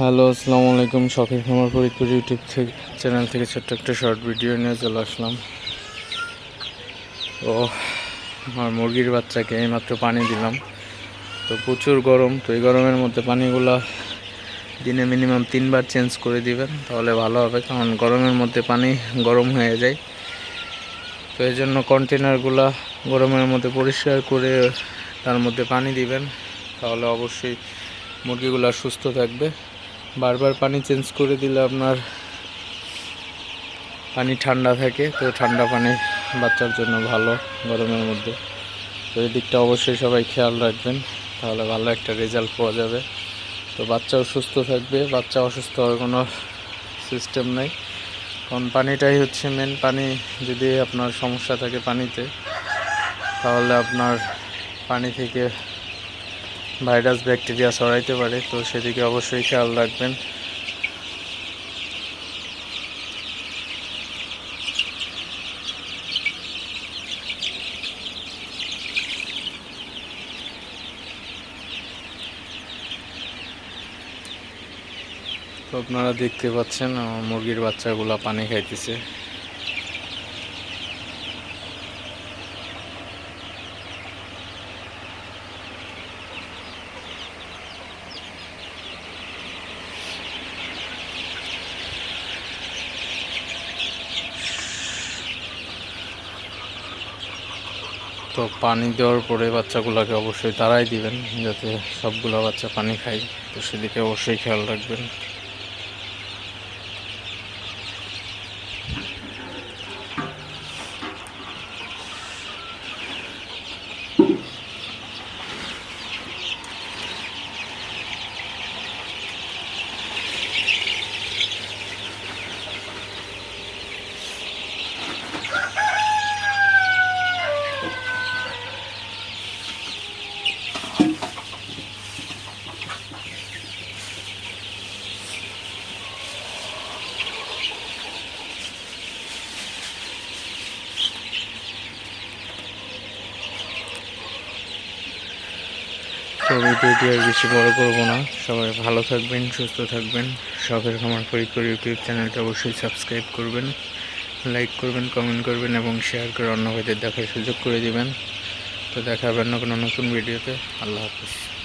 Hello, আসসালামু আলাইকুম। শখের খামার ফরিদপুর ইউটিউব থেকে চ্যানেল থেকে ছোট্ট একটা শর্ট ভিডিও নিয়ে চলে আসলাম। ও আমার মুরগির বাচ্চাকে এইমাত্র পানি দিলাম। তো প্রচুর গরম। তো এই গরমের মধ্যে পানিগুলা দিনে মিনিমাম তিনবার চেঞ্জ করে দিবেন, তাহলে ভালো হবে। কারণ গরমের মধ্যে পানি গরম হয়ে যায়। তো এই জন্য কন্টেনারগুলা গরমের মধ্যে পরিষ্কার করে তার মধ্যে পানি দিবেন, তাহলে অবশ্যই মুরগিগুলো সুস্থ থাকবে। বারবার পানি চেঞ্জ করে দিলে আপনার পানি ঠান্ডা থাকে, তো ঠান্ডা পানি বাচ্চার জন্য ভালো গরমের মধ্যে। তো এই দিকটা অবশ্যই সবাই খেয়াল রাখবেন, তাহলে ভালো একটা রেজাল্ট পাওয়া যাবে। তো বাচ্চাও সুস্থ থাকবে, বাচ্চা অসুস্থ হওয়ার কোনো সিস্টেম নেই। কারণ পানিটাই হচ্ছে মেন পানি যদি আপনার সমস্যা থাকে পানিতে, তাহলে আপনার পানি থেকে ভাইরাস ব্যাকটেরিয়া ছড়াইতে পারে, তো সেদিকে অবশ্যই খেয়াল রাখবেন। তো আপনারা দেখতে পাচ্ছেন মুরগির বাচ্চাগুলা পানি খাইতেছে। তো পানি দেওয়ার পরে বাচ্চাগুলোকে অবশ্যই তারাই দিবেন, যাতে সবগুলো বাচ্চা পানি খায়। তো সেদিকে অবশ্যই খেয়াল রাখবেন। ভিডিওটি আর বেশি বড় করব না। সবাই ভালো থাকবেন, সুস্থ থাকবেন। শখের খামার ফরিদপুর ইউটিউব চ্যানেলটা অবশ্যই সাবস্ক্রাইব করবেন, লাইক করবেন, কমেন্ট করবেন এবং শেয়ার করে অন্য ভাইদের দেখার সুযোগ করে দেবেন। তো দেখা হবে অন্য কোনো নতুন ভিডিওতে। আল্লাহ হাফিজ।